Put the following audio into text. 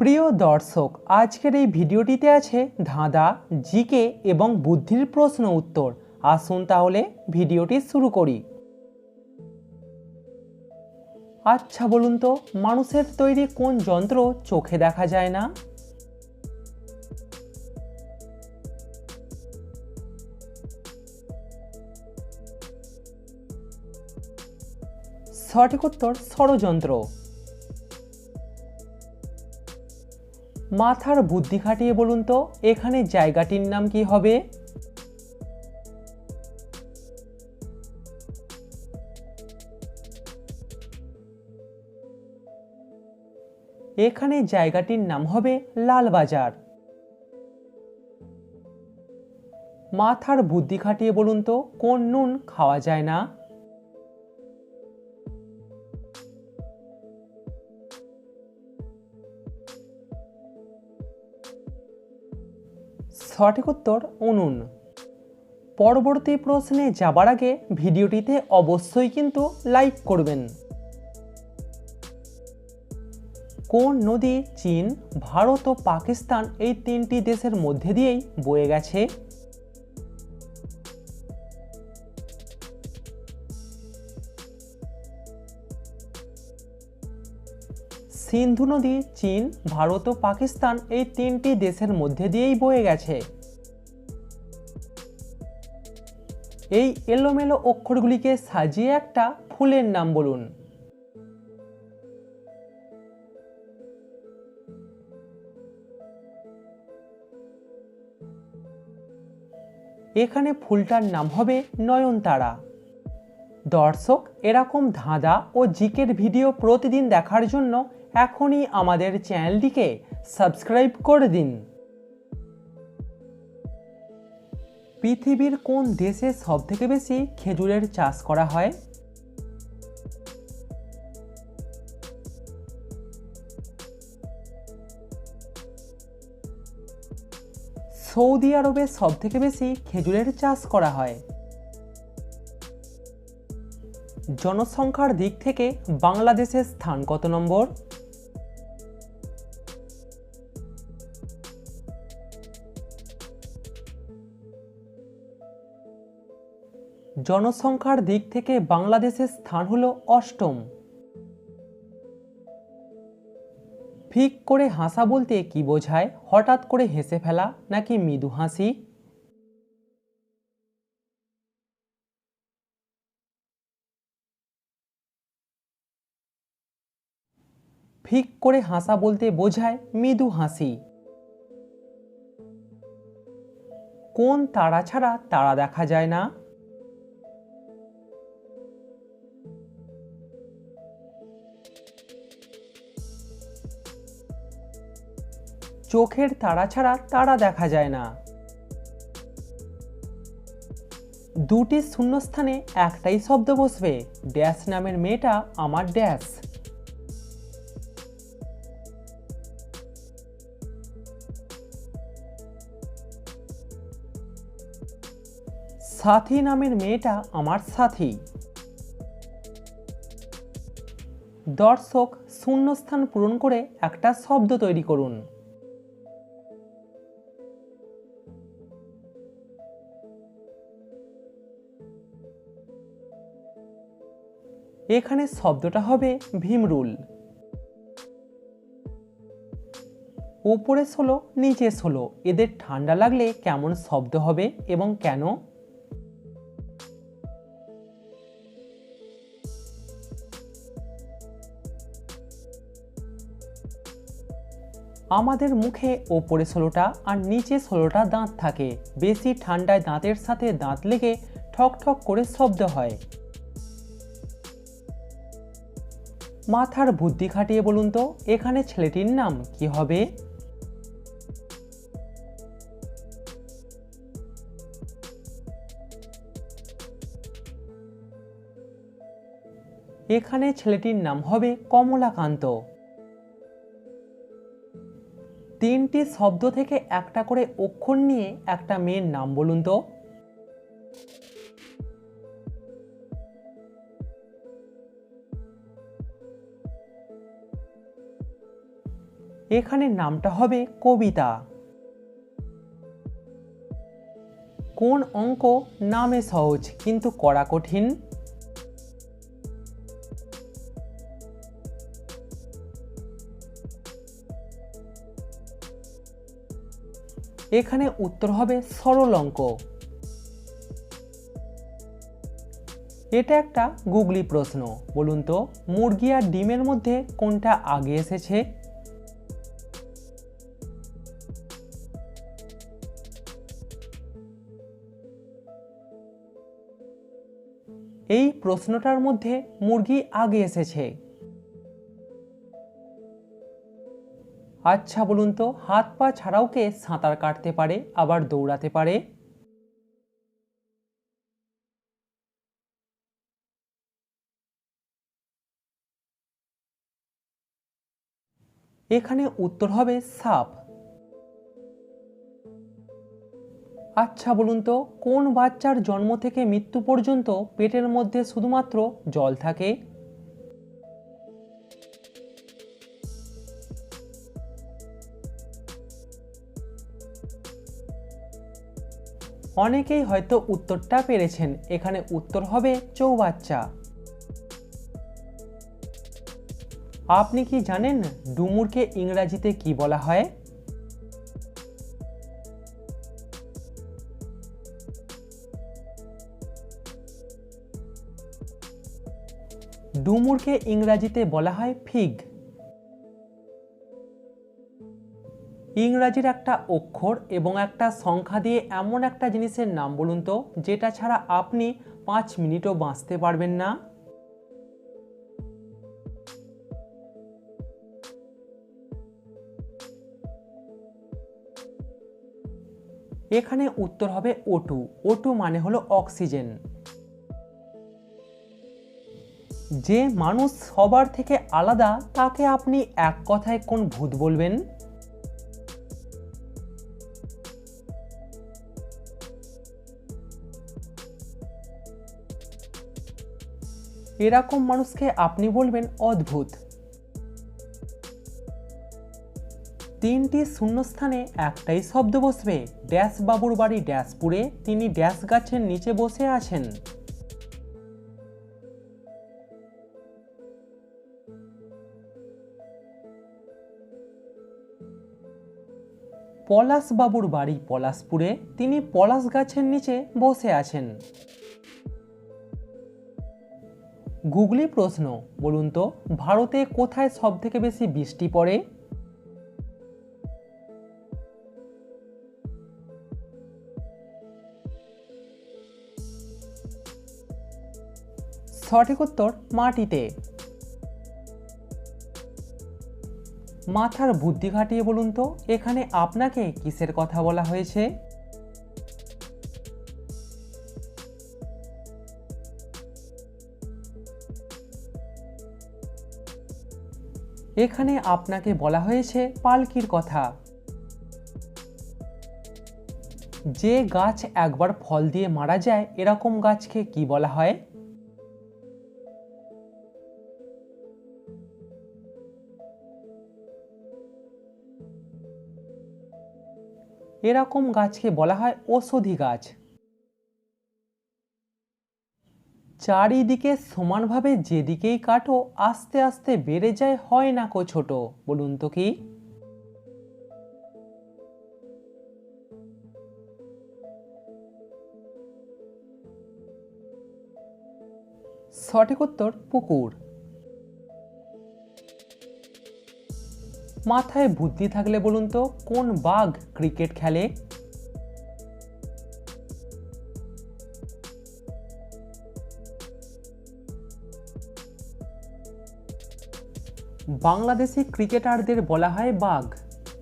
প্রিয় দর্শক, আজকের এই ভিডিওটিতে আছে ধাঁধা, জিকে এবং বুদ্ধির প্রশ্ন উত্তর। আসুন তাহলে ভিডিওটি শুরু করি। আচ্ছা বলুন তো, মানুষের তৈরি কোন যন্ত্র চোখে দেখা যায় না? সঠিক উত্তর, ষড়যন্ত্র। মাথার বুদ্ধি খাটিয়ে বলুন তো, এখানে জায়গাটির নাম কি হবে? এখানে জায়গাটির নাম হবে লালবাজার মাথার বুদ্ধি খাটিয়ে বলুন তো, কোন নুন খাওয়া যায় না? সঠিক উত্তর উনুন। পরবর্তী প্রশ্নে যাবার আগে ভিডিওটিতে অবশ্যই কিন্তু লাইক করবেন। কোন নদী, চীন, ভারত ও পাকিস্তান এই তিনটি দেশের মধ্যে দিয়েই বয়ে গেছে? সিন্ধু নদী, চীন, ভারত ও পাকিস্তান এই তিনটি দেশের মধ্যে দিয়েই বয়ে গেছে। এই এলোমেলো অক্ষরগুলিকে সাজিয়ে একটা ফুলের নাম বলুন। এখানে ফুলটার নাম হবে নয়নতারা। দর্শক, এরকম ধাঁধা ও জিকের ভিডিও প্রতিদিন দেখার জন্য এখনই আমাদের চ্যানেলটিকে সাবস্ক্রাইব করে দিন। পৃথিবীর কোন দেশে সবথেকে বেশি খেজুরের চাষ করা হয়? সৌদি আরবে সবথেকে বেশি খেজুরের চাষ করা হয়। জনসংখ্যার দিক থেকে বাংলাদেশের স্থান কত নম্বর জনসংখ্যার দিক থেকে বাংলাদেশের স্থান হলো অষ্টম। ফিক করে হাসা বলতে কি বোঝায়? হঠাৎ করে হেসে ফেলা নাকি মৃদু হাসি? ফিক করে হাসা বলতে বোঝায় মৃদু হাসি। কোন তারা ছাড়া তারা দেখা যায় না? চোখের তারা ছাড়া তারা দেখা যায় না। দুটি শূন্যস্থানে একটাই শব্দ বসবে, ড্যাশ নামের মেয়েটা আমার ড্যাশ। সাথী নামের মেয়েটা আমার সাথী। দর্শক, শূন্যস্থান পূরণ করে একটা শব্দ তৈরি করুন। এখানে শব্দটা হবে ভীমরুল। ওপরে ষোলো, নিচে ষোলো, এদের ঠান্ডা লাগলে কেমন শব্দ হবে এবং কেন? আমাদের মুখে ওপরে ষোলোটা আর নিচে ষোলোটা দাঁত থাকে। বেশি ঠান্ডায় দাঁতের সাথে দাঁত লেগে ঠক ঠক করে শব্দ হয়। মাথার বুদ্ধি খাটিয়ে বলুন তো, এখানে ছেলেটির নাম কি হবে? এখানে ছেলেটির নাম হবে কমলাকান্ত। তিনটি শব্দ থেকে একটা করে অক্ষর নিয়ে একটা মেয়ের নাম বলুন তো। এখানে নামটা হবে কবিতা। কোন অঙ্ক নামে সহজ, কিন্তু করা কঠিন? এখানে উত্তর হবে সরল অঙ্ক। এটা একটা গুগলি প্রশ্ন, বলুন তো, মুরগি আর ডিমের মধ্যে কোনটা আগে এসেছে? এই প্রশ্নটার মধ্যে মুরগি আগে এসেছে। আচ্ছা বলুন তো, হাত পা ছাড়াও কে সাঁতার কাটতে পারে, আবার দৌড়াতে পারে? এখানে উত্তর হবে সাপ। আচ্ছা বলুন তো, কোন বাচ্চার জন্ম থেকে মৃত্যু পর্যন্ত পেটের মধ্যে শুধুমাত্র জল থাকে? অনেকেই হয়তো উত্তরটা পেরেছেন। এখানে উত্তর হবে চৌবাচ্চা। আপনি কি জানেন ডুমুরকে ইংরাজিতে কি বলা হয়? ডুমুরকে ইংরাজিতে বলা হয় ফিগ। ইংরাজির একটা অক্ষর এবং একটা সংখ্যা দিয়ে এমন একটা জিনিসের নাম বলুন তো, যেটা ছাড়া আপনি পাঁচ মিনিটও বাঁচতে পারবেন না। এখানে উত্তর হবে ওটু ওটু মানে হলো অক্সিজেন। যে মানুষ সবার থেকে আলাদা, তাকে আপনি এক কথায় কোন ভূত বলবেন? এরকম মানুষকে আপনি বলবেন অদ্ভুত। তিনটি শূন্যস্থানে একটাই শব্দ বসবে। ড্যাশ বাবুর বাড়ি ড্যাশপুরে, তিনি ড্যাশ গাছের নিচে বসে আছেন। পলাশ বাবুর বাড়ি পলাশপুরে তিনি পলাশ গাছের নিচে বসে আছেন। গুগলি প্রশ্ন, বলুন তো, ভারতে কোথায় সব থেকে বেশি বৃষ্টি পড়ে? সঠিক উত্তর, মাটিতে। মাথার বুদ্ধি খাটিয়ে বলুন তো, এখানে আপনাকে কিসের কথা বলা হয়েছে? এখানে আপনাকে বলা হয়েছে পালকির কথা। যে গাছ একবার ফল দিয়ে মারা যায়, এরকম গাছকে কি বলা হয়? এরকম গাছকে বলা হয় ঔষধি গাছ। চারিদিকে সমানভাবে যেদিকেই কাটো, আস্তে আস্তে বেড়ে যায়, হয় না কো ছোট, বলুন তো কি? সঠিক উত্তর, পুকুর। মাথায় বুদ্ধি থাকলে বলুন তো কোন বাঘ ক্রিকেট খেলে? বাংলাদেশি ক্রিকেটারদের বলা হয় বাঘ।